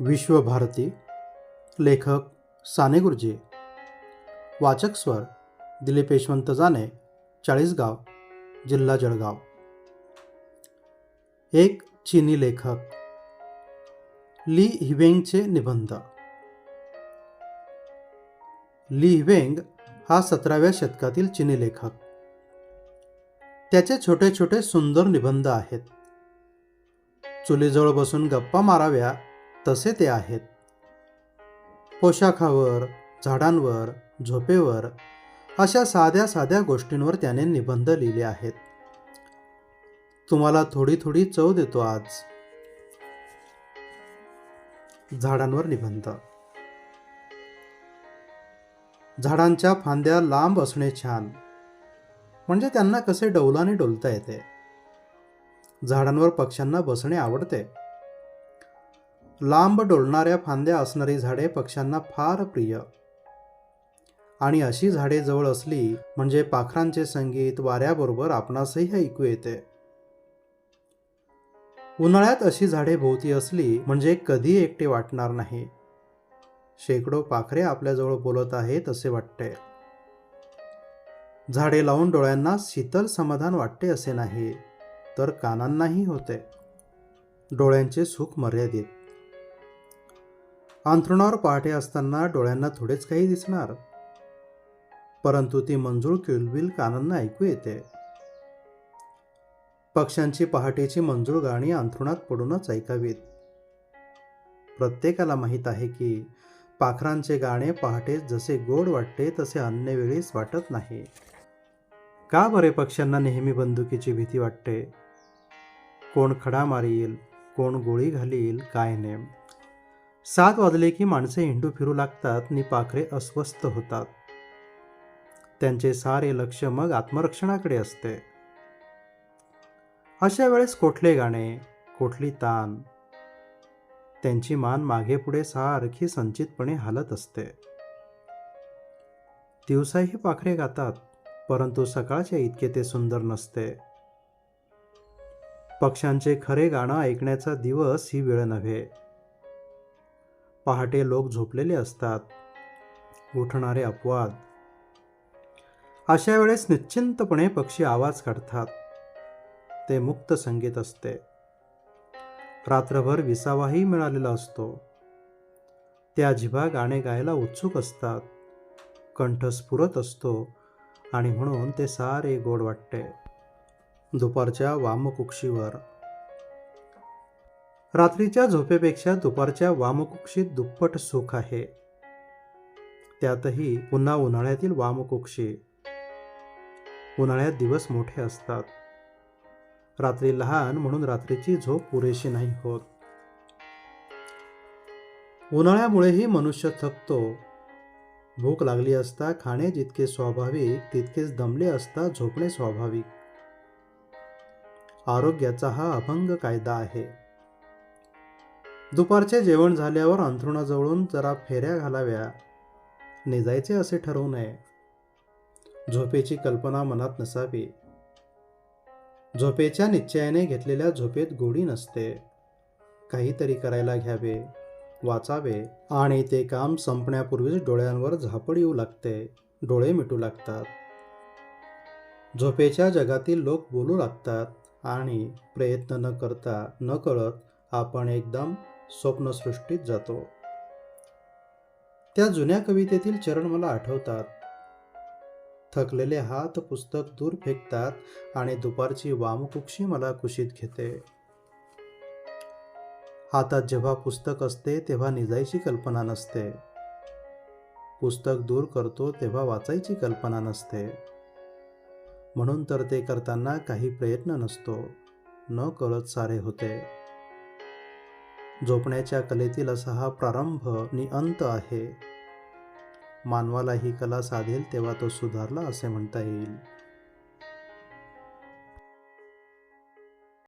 विश्वभारती लेखक साने गुरुजी वाचक स्वर दिलीप यशवंत जाने चाळीसगाव जिल्हा जळगाव. एक चीनी लेखक ली हिवेंगचे निबंध. ली हिवेंग हा सतराव्या शतकातील चीनी लेखक. त्याचे छोटे छोटे सुंदर निबंध आहेत. चुलीजवळ बसून गप्पा माराव्या तसे ते आहेत. पोशाखावर झाडांवर झोपेवर अशा साध्या साध्या गोष्टींवर त्याने निबंध लिहिले आहेत. तुम्हाला थोडी थोडी चव देतो आज. झाडांवर निबंध. झाडांच्या फांद्या लांब असणे छान. म्हणजे त्यांना कसे डौलाने डोलता येते? झाडांवर पक्ष्यांना बसणे आवडते. लांब डोलणाऱ्या फांद्या असणारी झाडे पक्ष्यांना फार प्रिय. आणि अशी झाडे जवळ असली म्हणजे पाखरांचे संगीत वाऱ्याबरोबर आपणासही ऐकू येते. उन्हाळ्यात अशी झाडे भोवती असली म्हणजे कधी एकटे वाटणार नाही. शेकडो पाखरे आपल्याजवळ बोलत आहेत असे वाटते. झाडे लावून डोळ्यांना शीतल समाधान वाटते असे नाही तर कानांनाही होते. डोळ्यांचे सुख मर्यादित. अंथरुणावर पहाटे असताना डोळ्यांना थोडेच काही दिसणार. परंतु ती मंजूळ किलबिल कानांना ऐकू येते. पक्ष्यांची पहाटेची मंजूळ गाणी अंथरुणात पडूनच ऐकावीत. प्रत्येकाला माहीत आहे की पाखरांचे गाणे पहाटे जसे गोड वाटते तसे अन्य वेळीच वाटत नाही. का बरे पक्ष्यांना नेहमी बंदुकीची भीती वाटते? कोण खडा मारील कोण गोळी घालील काय नेम? सात वाजले की माणसे हिंडू फिरू लागतात नि पाखरे अस्वस्थ होतात. त्यांचे सारे लक्ष मग आत्मरक्षणाकडे असते. अशा वेळेस कोठले गाणे कोठली तान? त्यांची मान मागे पुढे सारखी संचितपणे हालत असते. दिवसाही पाखरे गातात परंतु सकाळच्या इतके ते सुंदर नसते. पक्ष्यांचे खरे गाणं ऐकण्याचा दिवस ही वेळ नव्हे. पहाटे लोक झोपलेले असतात. उठणारे अपवाद. अशा वेळेस निश्चिंतपणे पक्षी आवाज काढतात. ते मुक्त संगीत असते. रात्रभर विसावाही मिळालेला असतो. त्या जिभा गाणे गायला उत्सुक असतात. कंठ स्फुरत असतो आणि म्हणून ते सारे गोड वाटते. दुपारच्या वामकुक्षीवर रात्रीच्या झोपेपेक्षा दुपारच्या वामकुक्षीत दुप्पट सुख आहे. त्यातही पुन्हा उन्हाळ्यातील वामकुक्षी. उन्हाळ्यात दिवस मोठे असतात. रात्री लहान म्हणून रात्रीची झोप पुरेशी नाही होत. उन्हाळ्यामुळेही मनुष्य थकतो. भूक लागली असता खाणे जितके स्वाभाविक तितकेच दमले असता झोपणे स्वाभाविक. आरोग्याचा हा अभंग कायदा आहे. दुपारचे जेवण झाल्यावर अंथरुणाजवळून जरा फेऱ्या घालाव्या. निजायचे असे ठरवू नये. झोपेची कल्पना मनात नसावी. झोपेच्या निश्चयाने घेतलेल्या झोपेत गोडी नसते. काहीतरी करायला घ्यावे वाचावे आणि ते काम संपण्यापूर्वीच डोळ्यांवर झापड येऊ लागते डोळे मिटू लागतात. झोपेच्या जगातील लोक बोलू लागतात आणि प्रयत्न न करता न कळत आपण एकदम स्वप्नसृष्टीत जातो. त्या जुन्या कवितेतील चरण मला आठवतात. थकलेले हात पुस्तक दूर फेकतात आणि दुपारची वामकुक्षी मला कुशीत घेते. हातात जेव्हा पुस्तक असते तेव्हा निजायची कल्पना नसते. पुस्तक दूर करतो तेव्हा वाचायची कल्पना नसते. म्हणून तर ते करताना काही प्रयत्न नसतो. न कळत सारे होते. झोपण्याच्या कलेतील असा हा प्रारंभ आणि अंत आहे. मानवाला ही कला साधेल तेव्हा तो सुधारला असे म्हणता येईल.